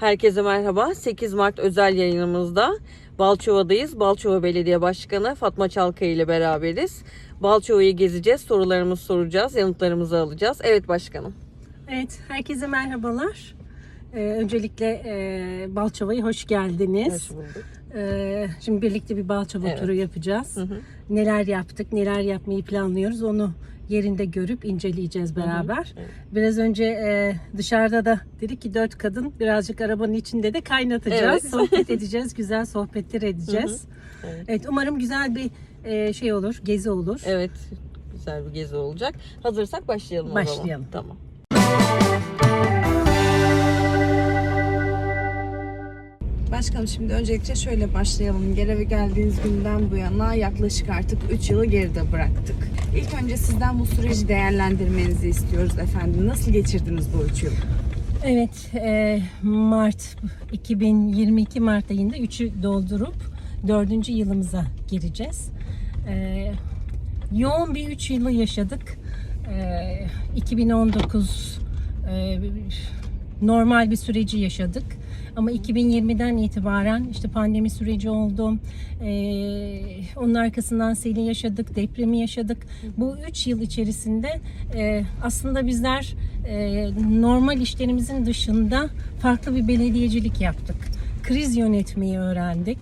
Herkese merhaba. 8 Mart özel yayınımızda Balçova'dayız. Balçova Belediye Başkanı Fatma Çalkaya ile beraberiz. Balçova'yı gezeceğiz, sorularımızı soracağız, yanıtlarımızı alacağız. Evet başkanım. Evet, herkese merhabalar. Ee, öncelikle e, Balçova'ya hoş geldiniz. bulduk. Ee, şimdi birlikte bir Balçova Evet. turu yapacağız. Hı hı. Neler yaptık, neler yapmayı planlıyoruz onu yerinde görüp inceleyeceğiz beraber. Evet. Biraz önce e, dışarıda da dedik ki dört kadın birazcık arabanın içinde de kaynatacağız. Evet. Sohbet edeceğiz, güzel sohbetler edeceğiz. Evet. Evet, umarım güzel bir e, şey olur, gezi olur. Evet, güzel bir gezi olacak. Hazırsak başlayalım, o zaman. Başlayalım. Tamam. Başkanım şimdi öncelikle şöyle başlayalım. Göreve geldiğiniz günden bu yana yaklaşık artık 3 yılı geride bıraktık. İlk önce sizden bu süreci değerlendirmenizi istiyoruz efendim. Nasıl geçirdiniz bu 3 yılı? Evet, e, Mart 2022 Mart ayında 3'ü doldurup 4. yılımıza gireceğiz. E, yoğun bir 3 yılı yaşadık. E, 2019 e, normal bir süreci yaşadık. Ama 2020'den itibaren işte pandemi süreci oldu. Ee, onun arkasından seli yaşadık, depremi yaşadık. Bu 3 yıl içerisinde e, aslında bizler e, normal işlerimizin dışında farklı bir belediyecilik yaptık. Kriz yönetmeyi öğrendik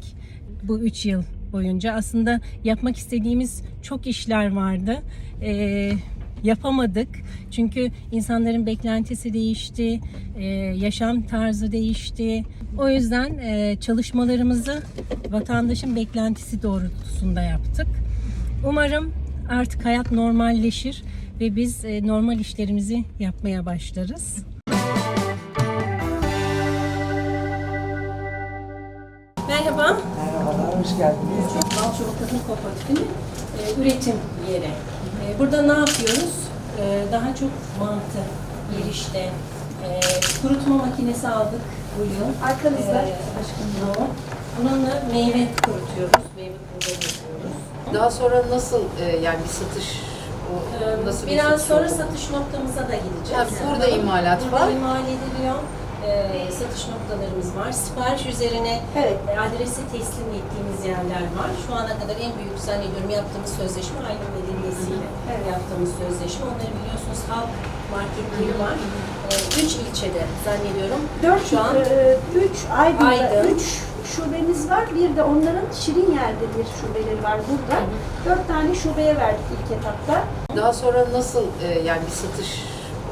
bu 3 yıl boyunca. Aslında yapmak istediğimiz çok işler vardı. Ee, yapamadık. Çünkü insanların beklentisi değişti, e, yaşam tarzı değişti. O yüzden e, çalışmalarımızı vatandaşın beklentisi doğrultusunda yaptık. Umarım artık hayat normalleşir ve biz e, normal işlerimizi yapmaya başlarız. Merhaba. Merhabalar, hoş geldiniz. Balçova Kadın Kooperatifinin e, üretim yeri. E, burada ne yapıyoruz? E, daha çok mantı, erişte, e, kurutma makinesi aldık bu yıl. Arkanızda. E, aşkım yoğun. Bununla meyve kurutuyoruz, meyve kurulu yapıyoruz. Daha sonra nasıl e, yani bir satış o E, nasıl bir Biraz satış sonra oldu? satış noktamıza da gideceğiz. Ha, burada imalat Burada var. imal ediliyor. E, satış noktalarımız var. Sipariş üzerine Evet. e, adrese teslim ettiğimiz yerler var. Şu ana kadar en büyük zannediyorum yaptığımız sözleşme Aydın Belediyesi'yle yaptığımız sözleşme. Onları biliyorsunuz halk marketleri var. E, üç ilçede zannediyorum. Dört, Şu an e, üç Aydın'da Aydın. üç şubemiz var. Bir de onların Şirin yerde bir şubeleri var burada. Dört tane şubeye verdik ilk etapta. Daha sonra nasıl e, yani bir satış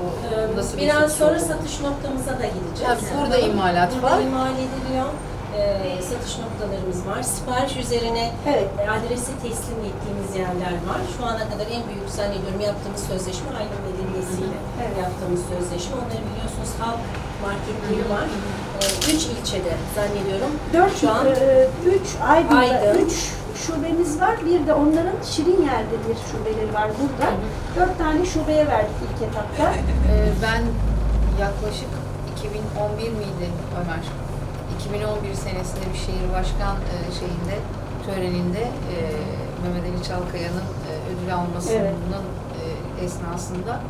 o e, nasıl bir biraz satış sonra satış noktamıza da gideceğiz. Ha, burada imalat Burada var. imal ediliyor. E, satış noktalarımız var. Sipariş üzerine Evet. e, adrese teslim ettiğimiz yerler var. Şu ana kadar en büyük zannediyorum yaptığımız sözleşme Aydın Belediyesi'yle yaptığımız sözleşme. Onları biliyorsunuz halk marketleri var. E, üç ilçede zannediyorum. Dört, Şu an e, üç Aydın'da Aydın. üç şubemiz var. Bir de onların Şirin yerde bir şubeleri var burada. Dört tane şubeye verdik ilk etapta. E, ben yaklaşık 2011 miydi Ömer? 2011 senesinde bir şehir başkan e, şeyinde töreninde e, Mehmet Ali Çalkaya'nın e, ödül almasının e, esnasında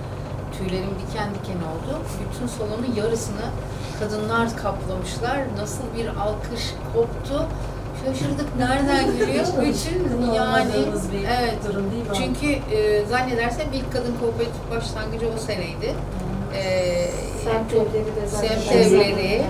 tüylerim diken diken oldu. Bütün salonun yarısını kadınlar kaplamışlar. Nasıl bir alkış koptu. Şaşırdık nereden geliyor? Bütün yani bir evet. durum değil mi? Çünkü e, zannedersem ilk kadın kooperatif başlangıcı o seneydi. E, Semt evleri de zaten. Semt evleri.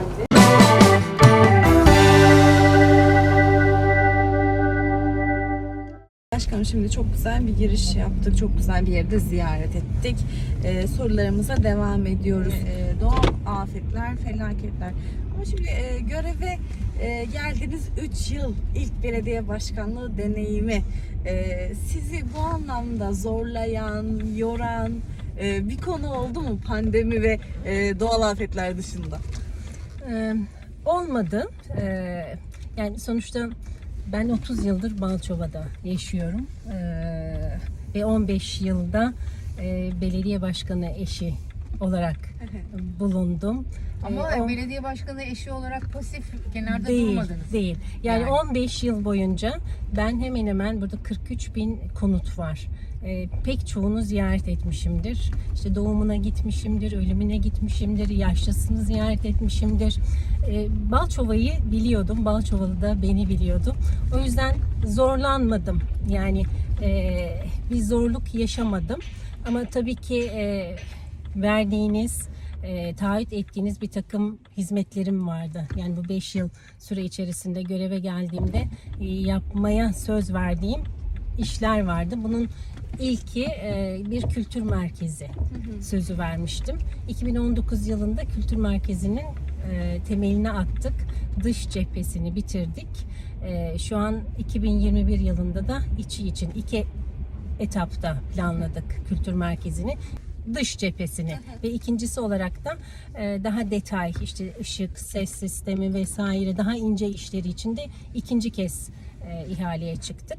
Başkanım şimdi çok güzel bir giriş yaptık. Çok güzel bir yerde ziyaret ettik. Ee, sorularımıza devam ediyoruz. Ee, doğal afetler, felaketler. Ama şimdi e, göreve e, geldiğiniz 3 yıl ilk belediye başkanlığı deneyimi e, sizi bu anlamda zorlayan, yoran e, bir konu oldu mu pandemi ve e, doğal afetler dışında? Ee, olmadı. Ee, yani sonuçta ben 30 yıldır Balçova'da yaşıyorum. Ee, ve 15 yılda e, belediye başkanı eşi olarak bulundum. Ama Ee, o- belediye başkanı eşi olarak pasif kenarda değil, durmadınız. değil. Yani, Yani. 15 yıl boyunca ben hemen hemen burada 43 bin konut var. Ee, pek çoğunu ziyaret etmişimdir. İşte doğumuna gitmişimdir, ölümüne gitmişimdir, yaşlısını ziyaret etmişimdir. Ee, Balçova'yı biliyordum, Balçovalı da beni biliyordu. O yüzden zorlanmadım. Yani e, bir zorluk yaşamadım. Ama tabii ki e, verdiğiniz e, taahhüt ettiğiniz bir takım hizmetlerim vardı. Yani bu 5 yıl süre içerisinde göreve geldiğimde e, yapmaya söz verdiğim işler vardı. Bunun ilki e, bir kültür merkezi sözü vermiştim. 2019 yılında kültür merkezinin e, temelini attık. Dış cephesini bitirdik. E, şu an 2021 yılında da içi için iki etapta planladık kültür merkezini dış cephesini ve ikincisi olarak da e, daha detay işte ışık, ses sistemi vesaire daha ince işleri için de ikinci kez e, ihaleye çıktık.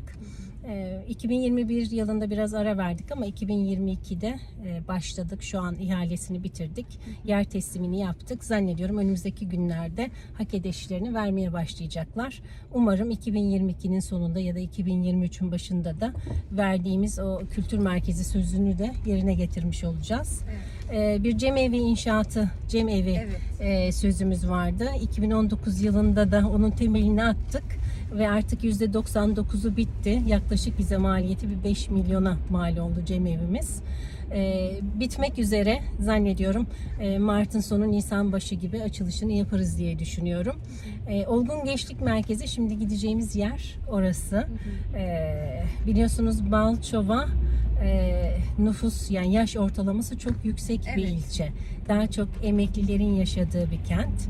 E, 2021 yılında biraz ara verdik ama 2022'de e, başladık. Şu an ihalesini bitirdik. Yer teslimini yaptık. Zannediyorum önümüzdeki günlerde hak edişlerini vermeye başlayacaklar. Umarım 2022'nin sonunda ya da 2023'ün başında da verdiğimiz o kültür merkezi sözünü de yerine getirmiş olacağız. E, bir cem evi inşaatı, cem evi Evet. e, sözümüz vardı. 2019 yılında da onun temelini attık ve artık %99'u bitti. Yaklaşık bize maliyeti bir 5 milyona mal oldu cem evimiz. E, bitmek üzere zannediyorum e, Mart'ın sonu Nisan başı gibi açılışını yaparız diye düşünüyorum. E, Olgun Gençlik Merkezi şimdi gideceğimiz yer orası. E, biliyorsunuz Balçova e, nüfus yani yaş ortalaması çok yüksek bir Evet. ilçe. Daha çok emeklilerin yaşadığı bir kent.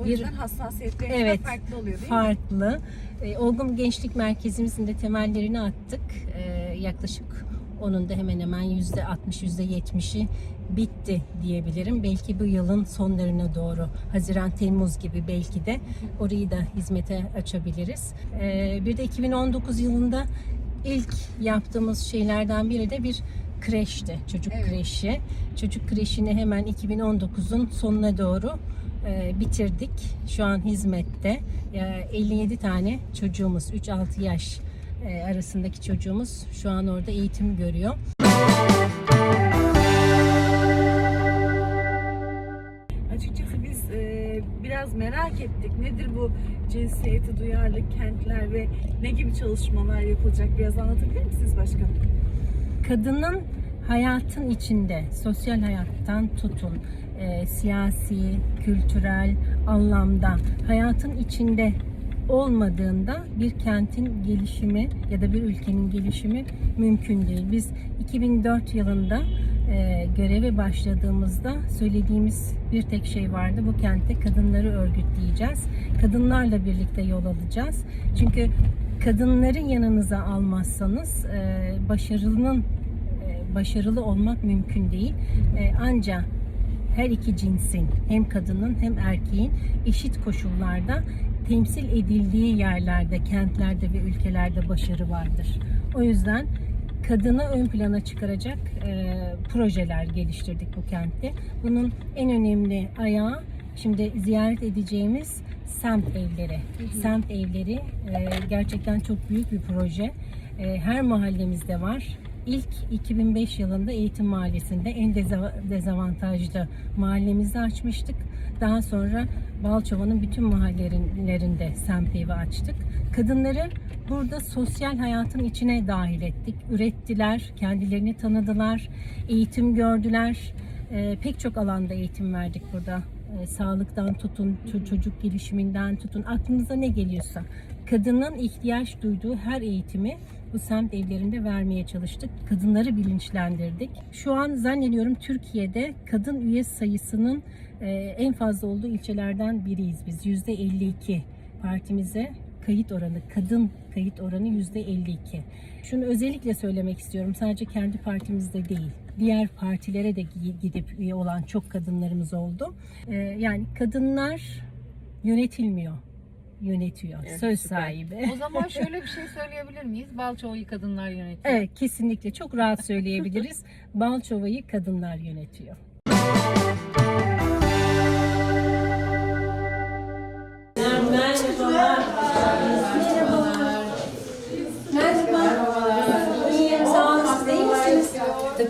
O bir yüzden hassasiyetleri Evet, farklı oluyor değil mi? farklı. E, Olgun Gençlik Merkezimizin de temellerini attık. E, yaklaşık onun da hemen hemen yüzde 60 yüzde 70'i bitti diyebilirim. Belki bu yılın sonlarına doğru Haziran Temmuz gibi belki de orayı da hizmete açabiliriz. E, bir de 2019 yılında ilk yaptığımız şeylerden biri de bir kreşti. Çocuk Evet. kreşi. Çocuk kreşini hemen 2019'un sonuna doğru e, bitirdik. Şu an hizmette. E, 57 tane çocuğumuz, 3-6 yaş e, arasındaki çocuğumuz şu an orada eğitim görüyor. Açıkçası biz e, biraz merak ettik. Nedir bu cinsiyeti duyarlı kentler ve ne gibi çalışmalar yapılacak? Biraz anlatabilir misiniz başkanım? kadının hayatın içinde, sosyal hayattan tutun, e, siyasi, kültürel anlamda hayatın içinde olmadığında bir kentin gelişimi ya da bir ülkenin gelişimi mümkün değil. Biz 2004 yılında e, göreve başladığımızda söylediğimiz bir tek şey vardı. Bu kentte kadınları örgütleyeceğiz. Kadınlarla birlikte yol alacağız. Çünkü kadınları yanınıza almazsanız e, başarının e, başarılı olmak mümkün değil. E, ancak her iki cinsin hem kadının hem erkeğin eşit koşullarda temsil edildiği yerlerde, kentlerde ve ülkelerde başarı vardır. O yüzden kadını ön plana çıkaracak e, projeler geliştirdik bu kentte. Bunun en önemli ayağı şimdi ziyaret edeceğimiz semt evleri. Semt evleri e, gerçekten çok büyük bir proje. E, her mahallemizde var. İlk 2005 yılında Eğitim Mahallesi'nde en deza- dezavantajlı mahallemizi açmıştık. Daha sonra Balçova'nın bütün mahallelerinde semt evi açtık. Kadınları burada sosyal hayatın içine dahil ettik. Ürettiler, kendilerini tanıdılar, eğitim gördüler. Ee, pek çok alanda eğitim verdik burada. Ee, sağlıktan tutun, ço- çocuk gelişiminden tutun, aklınıza ne geliyorsa. Kadının ihtiyaç duyduğu her eğitimi bu semt evlerinde vermeye çalıştık. Kadınları bilinçlendirdik. Şu an zannediyorum Türkiye'de kadın üye sayısının e, en fazla olduğu ilçelerden biriyiz biz. Yüzde 52 partimize kayıt oranı, kadın kayıt oranı yüzde 52. Şunu özellikle söylemek istiyorum. Sadece kendi partimizde değil. Diğer partilere de gi- gidip üye olan çok kadınlarımız oldu. E, yani kadınlar yönetilmiyor. Yönetiyor. Evet, Söz süper. sahibi. O zaman şöyle bir şey söyleyebilir miyiz? Balçova'yı kadınlar yönetiyor. Evet kesinlikle çok rahat söyleyebiliriz. Balçova'yı kadınlar yönetiyor. Merhabalar.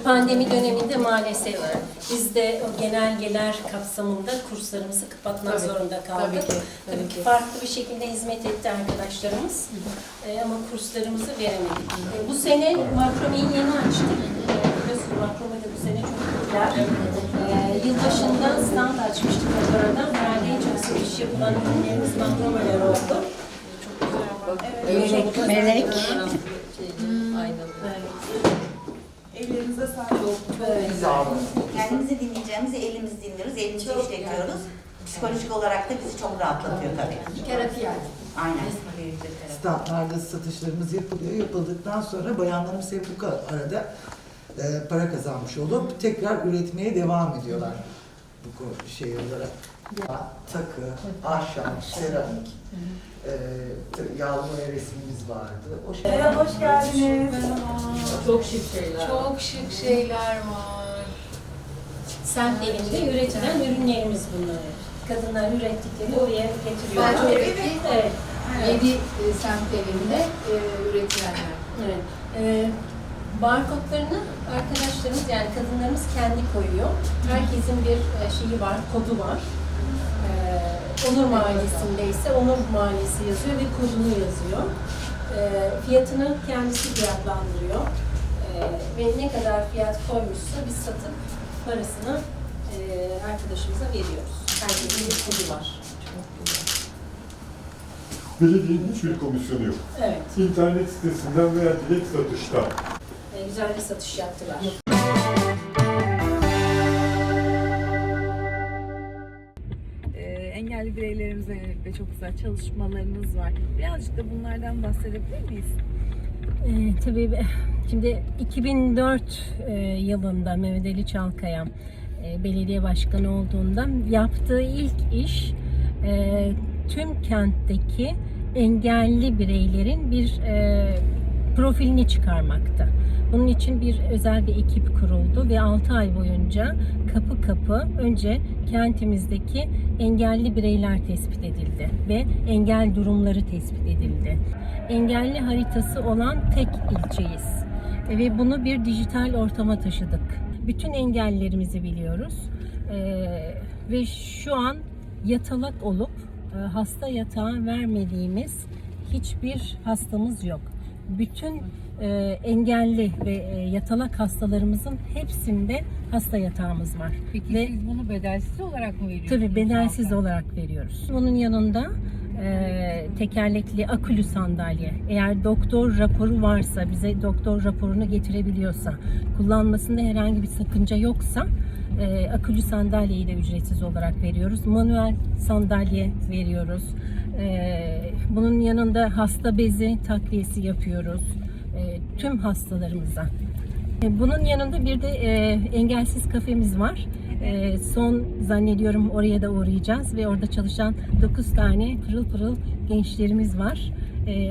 Pandemi döneminde maalesef biz de o genelgeler kapsamında kurslarımızı kapatmak zorunda kaldık. tabii ki, Tabii, tabii ki farklı bir şekilde hizmet etti arkadaşlarımız. Ee, ama kurslarımızı veremedik. Ee, bu sene makromeyi yeni açtık. Ee, biliyorsunuz makrome de bu sene çok popüler. Ee, yılbaşında stand açmıştık Ankara'da. Herhalde en çok satış yapılan ürünlerimiz makromeler oldu. Melek. Melek. Sağlık. Sağ olun. Kendimizi dinleyeceğimizi elimizi dinliyoruz, elimizi işletiyoruz. Psikolojik olarak da bizi çok rahatlatıyor tabii. Terapi yani. Aynen. Standlarda satışlarımız yapılıyor. Yapıldıktan sonra bayanlarımız hep bu arada e, para kazanmış olup tekrar üretmeye devam ediyorlar. Bu şey olarak. Takı, ahşap, seramik, e, tabii yağlı resmimiz vardı. O şey. Merhaba, hoş geldiniz. Çok şık şeyler. Çok şık şeyler var. Semt evinde üretilen ürünlerimiz bunlar. Kadınlar ürettiklerini oraya getiriyor. Ben çok evet. Evet. Yedi e, semt evinde e, üretilenler. Evet. Ee, barkodlarını arkadaşlarımız yani kadınlarımız kendi koyuyor. Herkesin bir e, şeyi var, kodu var. Onur Mahallesi'nde ise Onur Mahallesi yazıyor ve kodunu yazıyor. Ee, fiyatını kendisi fiyatlandırıyor. Ee, ve ne kadar fiyat koymuşsa biz satıp parasını e, arkadaşımıza veriyoruz. Herkesin bir kodu var. Belediyenin hiçbir komisyonu yok. Evet, İnternet sitesinden veya direkt satıştan. e, güzel bir satış yaptılar. Bireylerimize yönelik de çok güzel çalışmalarınız var. Birazcık da bunlardan bahsedebilir miyiz? Ee, tabii şimdi 2004 e, yılında Mehmet Ali Çalkaya e, belediye başkanı olduğunda yaptığı ilk iş e, tüm kentteki engelli bireylerin bir e, profilini çıkarmaktı. Bunun için bir özel bir ekip kuruldu ve 6 ay boyunca kapı kapı önce kentimizdeki engelli bireyler tespit edildi ve engel durumları tespit edildi. Engelli haritası olan tek ilçeyiz ve bunu bir dijital ortama taşıdık. Bütün engellerimizi biliyoruz Ee, ve şu an yatalak olup hasta yatağı vermediğimiz hiçbir hastamız yok. Bütün e, engelli ve e, yatalak hastalarımızın hepsinde hasta yatağımız var. Peki Ve- siz bunu bedelsiz olarak mı veriyorsunuz? Tabii bedelsiz olarak veriyoruz. Bunun yanında e, tekerlekli akülü sandalye. Eğer doktor raporu varsa, bize doktor raporunu getirebiliyorsa, kullanmasında herhangi bir sakınca yoksa e, akülü sandalyeyi de ücretsiz olarak veriyoruz. Manuel sandalye veriyoruz. E, bunun yanında hasta bezi takviyesi yapıyoruz. E, tüm hastalarımıza. E, Bunun yanında bir de e, engelsiz kafemiz var. Son zannediyorum oraya da uğrayacağız ve orada çalışan 9 tane pırıl pırıl gençlerimiz var.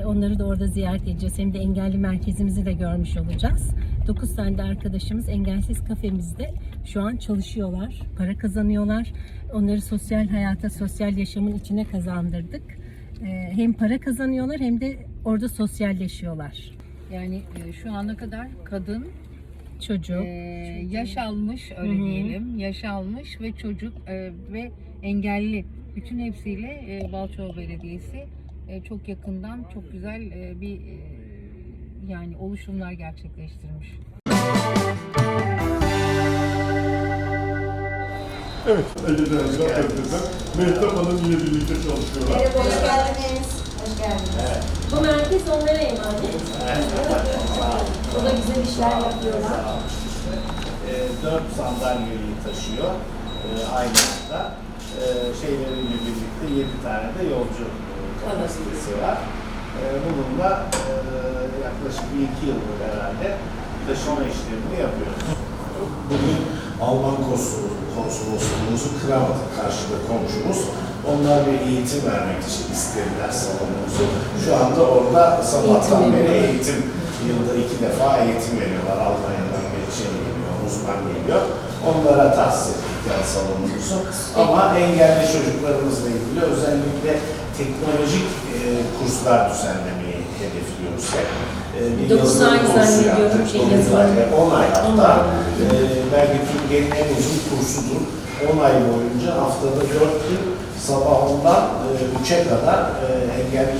Onları da orada ziyaret edeceğiz. Hem de engelli merkezimizi de görmüş olacağız. 9 tane de arkadaşımız engelsiz kafemizde şu an çalışıyorlar, para kazanıyorlar. Onları sosyal hayata, sosyal yaşamın içine kazandırdık. E, hem para kazanıyorlar hem de orada sosyalleşiyorlar. Yani e, şu ana kadar kadın, Çocuk. e, yaş almış öyle Hı hı. diyelim, yaş almış ve çocuk e, ve engelli. Bütün hepsiyle e, Balçova Belediyesi e, çok yakından çok güzel e, bir e, yani oluşumlar gerçekleştirmiş. Evet, Ece'den Zafer'den Mehtap Hanım yine birlikte çalışıyorlar. Hoş geldiniz. Hoş geldiniz. Bu merkez onlara emanet. O da güzel işler yapıyorlar. e, dört sandalyeyi taşıyor e, aynı anda. E, şeyleriyle birlikte yedi tane de yolcu e, kapasitesi var. E, bununla e, yaklaşık bir iki yıldır herhalde taşıma işlemini yapıyoruz. Bugün Alman konsolosluğumuzun Kravat'a karşıda komşumuz Onlar bir eğitim vermek için istediler salonumuzu. Şu anda orada sabahtan Eğitim beri eğitim, yılda iki defa eğitim veriyorlar. Almanya'dan şey geliyor, uzman geliyor. Onlara tahsis ettik salonumuzu. Ama engelli çocuklarımızla ilgili özellikle teknolojik e, kurslar düzenlemeyi hedefliyoruz hep. E, bir yazılım kursu yaptık. şey, Dokuzay, yazılım. 10 ay On hatta. ay. E, belki Türkiye'nin en uzun kursudur. 10 ay boyunca haftada 4 gün sabah 10'dan e, 3'e kadar e, engelli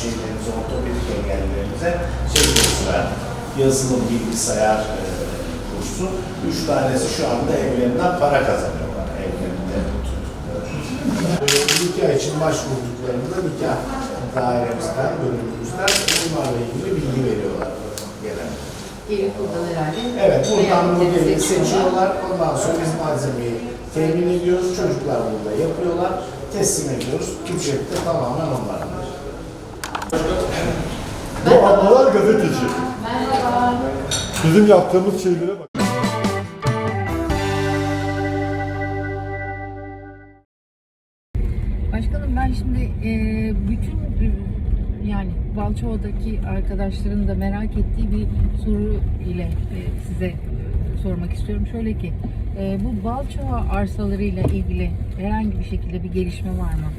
şeylerimize, ortopedik engellilerimize şey verdik. Yazılım, bilgisayar e, kursu. 3 tanesi şu anda evlerinden para kazanıyorlar. Evlerinde tuttukları. E, nikah başvurduklarında nikah dairemizden, bölümümüzden bunlarla ilgili bilgi veriyorlar genelde. Buradan herhalde. Evet, buradan modeli seçiyorlar. Ondan sonra biz malzemeyi temin ediyoruz. Çocuklar burada yapıyorlar. Teslim ediyoruz. Ücret de tamamen onların. Bu ablalar gazeteci. Bizim yaptığımız şeylere bak. E, bütün yani Balçova'daki arkadaşların da merak ettiği bir soru ile e, size sormak istiyorum. Şöyle ki e, bu Balçova arsalarıyla ilgili herhangi bir şekilde bir gelişme var mı?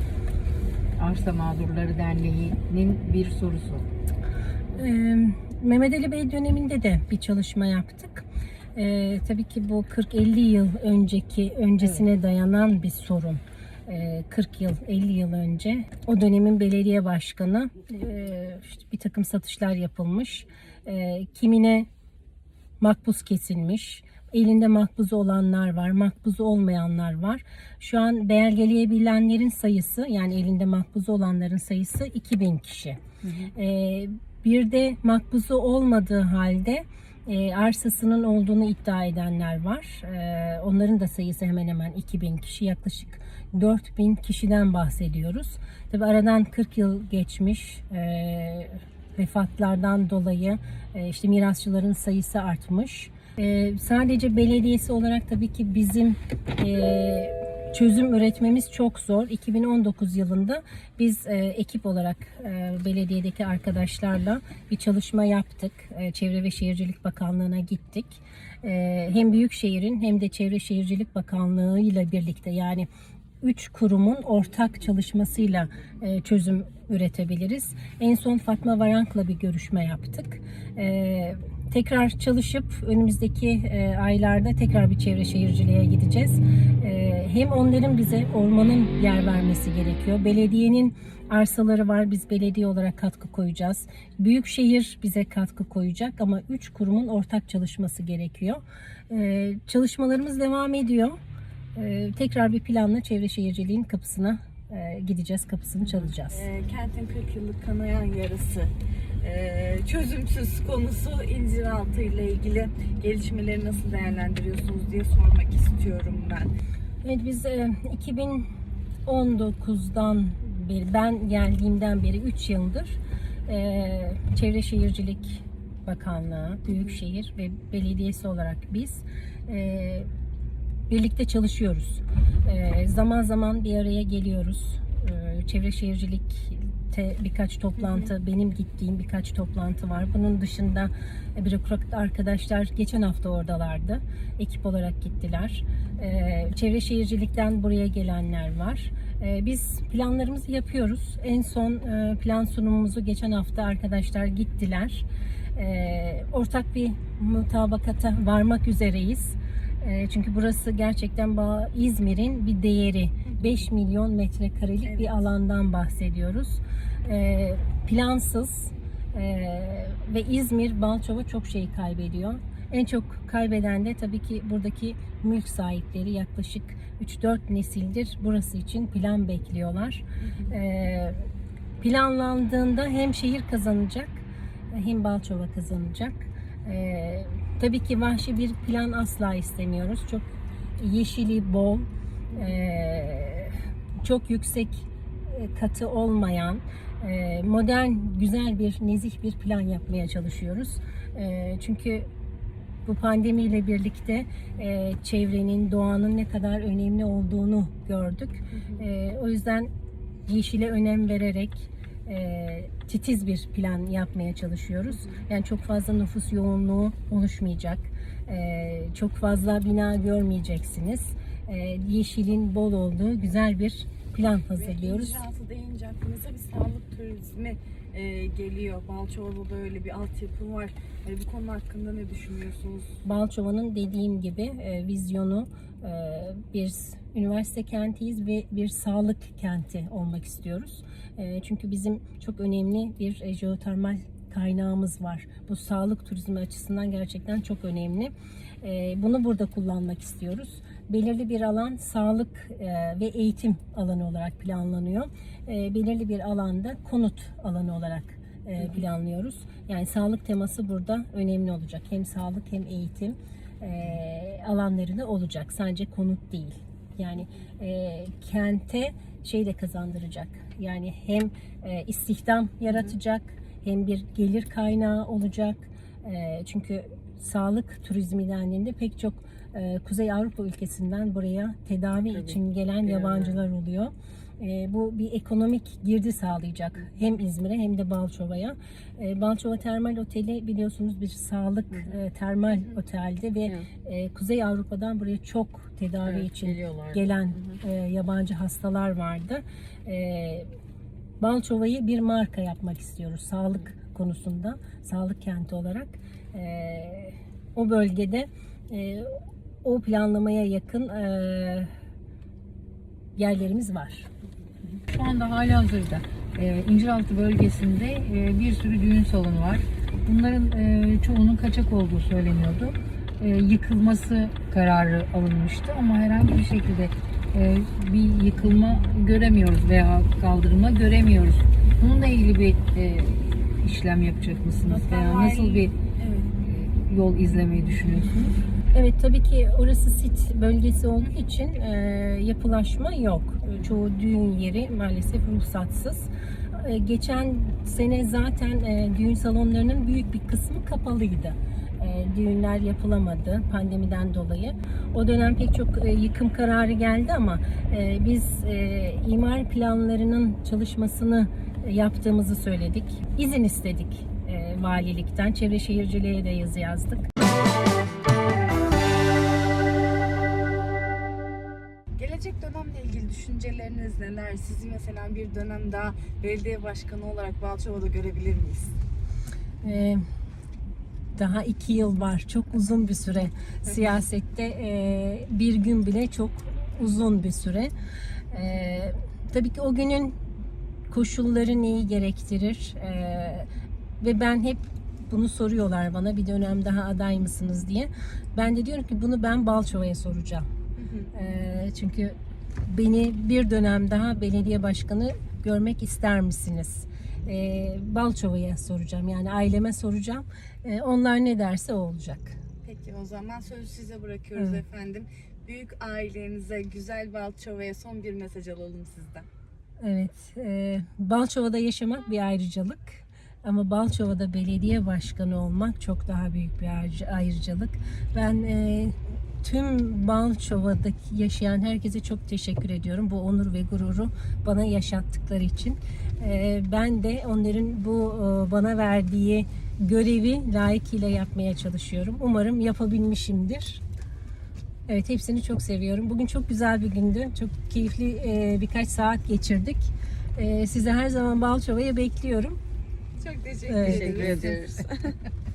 Arsa Mağdurları Derneği'nin bir sorusu. Ee, Mehmet Ali Bey döneminde de bir çalışma yaptık. Ee, tabii ki bu 40-50 yıl önceki öncesine dayanan bir sorun. Ee, 40 yıl, 50 yıl önce o dönemin belediye başkanı e, bir takım satışlar yapılmış. Ee, kimine makbuz kesilmiş. Elinde makbuzu olanlar var, makbuzu olmayanlar var. Şu an belgeleyebilenlerin sayısı yani elinde makbuzu olanların sayısı 2000 kişi. Ee, bir de makbuzu olmadığı halde e, arsasının olduğunu iddia edenler var. Ee, onların da sayısı hemen hemen 2000 kişi. Yaklaşık 4000 kişiden bahsediyoruz. Tabi aradan 40 yıl geçmiş. Ee, vefatlardan dolayı e, işte mirasçıların sayısı artmış. E, sadece belediyesi olarak tabii ki bizim e, çözüm üretmemiz çok zor. 2019 yılında biz e, ekip olarak e, belediyedeki arkadaşlarla bir çalışma yaptık. E, Çevre ve Şehircilik Bakanlığı'na gittik. E, hem Büyükşehir'in hem de Çevre Şehircilik Bakanlığı ile birlikte yani üç kurumun ortak çalışmasıyla e, çözüm üretebiliriz. En son Fatma Varank'la bir görüşme yaptık. E, tekrar çalışıp önümüzdeki e, aylarda tekrar bir çevre şehirciliğe gideceğiz. Hem onların bize ormanın yer vermesi gerekiyor. Belediyenin arsaları var. Biz belediye olarak katkı koyacağız. Büyükşehir bize katkı koyacak ama üç kurumun ortak çalışması gerekiyor. E, çalışmalarımız devam ediyor. Ee, tekrar bir planla çevre şehirciliğin kapısına e, gideceğiz, kapısını çalacağız. E, kentin 40 yıllık kanayan yarısı e, çözümsüz konusu inciraltı ile ilgili gelişmeleri nasıl değerlendiriyorsunuz diye sormak istiyorum ben. Evet biz e, 2019'dan beri, ben geldiğimden beri 3 yıldır e, Çevre Şehircilik Bakanlığı, Büyükşehir ve Belediyesi olarak biz e, birlikte çalışıyoruz. E, zaman zaman bir araya geliyoruz. E, Çevre Şehircilik'te birkaç toplantı, benim gittiğim birkaç toplantı var. Bunun dışında e, bürokrat arkadaşlar geçen hafta oradalardı. Ekip olarak gittiler. E, Çevre Şehircilik'ten buraya gelenler var. Biz planlarımızı yapıyoruz. En son e, plan sunumumuzu geçen hafta arkadaşlar gittiler. Ortak bir mutabakata varmak üzereyiz. E, Çünkü burası gerçekten İzmir'in bir değeri. 5 milyon metrekarelik bir alandan bahsediyoruz. E, Plansız e, ve İzmir Balçova çok şey kaybediyor. En çok kaybeden de tabii ki buradaki mülk sahipleri yaklaşık 3-4 nesildir burası için plan bekliyorlar. E, planlandığında hem şehir kazanacak hem Balçova kazanacak. Tabii ki vahşi bir plan asla istemiyoruz. Çok yeşili bol, ee, çok yüksek e, katı olmayan, e, modern, güzel bir, nezih bir plan yapmaya çalışıyoruz. E, çünkü bu pandemiyle birlikte e, çevrenin, doğanın ne kadar önemli olduğunu gördük. E, o yüzden yeşile önem vererek e, titiz bir plan yapmaya çalışıyoruz. Yani çok fazla nüfus yoğunluğu oluşmayacak. E, çok fazla bina görmeyeceksiniz. E, yeşilin bol olduğu güzel bir plan hazırlıyoruz. İcraatı deyince aklınıza bir sağlık turizmi e, geliyor. Balçova'da böyle bir altyapı var. E, bu konu hakkında ne düşünüyorsunuz? Balçova'nın dediğim gibi e, vizyonu e, bir üniversite kentiyiz ve bir sağlık kenti olmak istiyoruz. E, çünkü bizim çok önemli bir e, jeotermal kaynağımız var. Bu sağlık turizmi açısından gerçekten çok önemli. E, bunu burada kullanmak istiyoruz. Belirli bir alan sağlık e, ve eğitim alanı olarak planlanıyor. E, belirli bir alanda konut alanı olarak e, planlıyoruz. Yani sağlık teması burada önemli olacak. Hem sağlık hem eğitim alanları da olacak. Sadece konut değil. Yani e, kente şey de kazandıracak. Yani hem e, istihdam yaratacak hem bir gelir kaynağı olacak. E, çünkü sağlık turizmi dendiğinde pek çok e, Kuzey Avrupa ülkesinden buraya tedavi Tabii, için gelen yabancılar oluyor. E, bu bir ekonomik girdi sağlayacak hem İzmir'e hem de Balçova'ya. E, Balçova Termal Oteli biliyorsunuz bir sağlık e, termal oteldi ve e, Kuzey Avrupa'dan buraya çok tedavi Evet, için geliyorlar. gelen e, yabancı hastalar vardı. E, Balçova'yı bir marka yapmak istiyoruz sağlık konusunda, sağlık kenti olarak. E, o bölgede e, o planlamaya yakın e, yerlerimiz var. Şu anda halihazırda e, İnciraltı bölgesinde e, bir sürü düğün salonu var. Bunların e, çoğunun kaçak olduğu söyleniyordu. E, yıkılması kararı alınmıştı ama herhangi bir şekilde e, bir yıkılma göremiyoruz veya kaldırılma göremiyoruz. Bununla ilgili bir e, işlem yapacak mısınız veya nasıl bir Evet. e, yol izlemeyi düşünüyorsunuz? Evet tabii ki orası sit bölgesi olduğu için e, yapılaşma yok. Çoğu düğün yeri maalesef ruhsatsız. E, geçen sene zaten e, düğün salonlarının büyük bir kısmı kapalıydı. E, düğünler yapılamadı pandemiden dolayı. O dönem pek çok e, yıkım kararı geldi ama e, biz e, imar planlarının çalışmasını yaptığımızı söyledik. İzin istedik e, valilikten. Çevre Şehirciliğe de yazı yazdık. Gelecek dönemle ilgili düşünceleriniz neler? Sizi mesela bir dönem daha belediye başkanı olarak Balçova'da görebilir miyiz? Ee, daha iki yıl var. Çok uzun bir süre. Siyasette e, bir gün bile çok uzun bir süre. Ee, tabii ki o günün koşulları neyi gerektirir? Ee, ve ben hep bunu soruyorlar bana bir dönem daha aday mısınız diye. Ben de diyorum ki bunu ben Balçova'ya soracağım. Ee, çünkü beni bir dönem daha belediye başkanı görmek ister misiniz? Ee, Balçova'ya soracağım yani aileme soracağım. Ee, onlar ne derse o olacak. Peki o zaman sözü size bırakıyoruz Evet. efendim. Büyük ailenize, güzel Balçova'ya son bir mesaj alalım sizden. Evet, e, Balçova'da yaşamak bir ayrıcalık. Ama Balçova'da belediye başkanı olmak çok daha büyük bir ayrı- ayrıcalık. Ben e, tüm Balçova'daki yaşayan herkese çok teşekkür ediyorum. Bu onur ve gururu bana yaşattıkları için. E, ben de onların bu e, bana verdiği görevi layıkıyla yapmaya çalışıyorum. Umarım yapabilmişimdir. Evet hepsini çok seviyorum. Bugün çok güzel bir gündü. Çok keyifli e, birkaç saat geçirdik. E, sizi her zaman Balçova'ya bekliyorum. Çok teşekkür Evet. Teşekkür ederiz.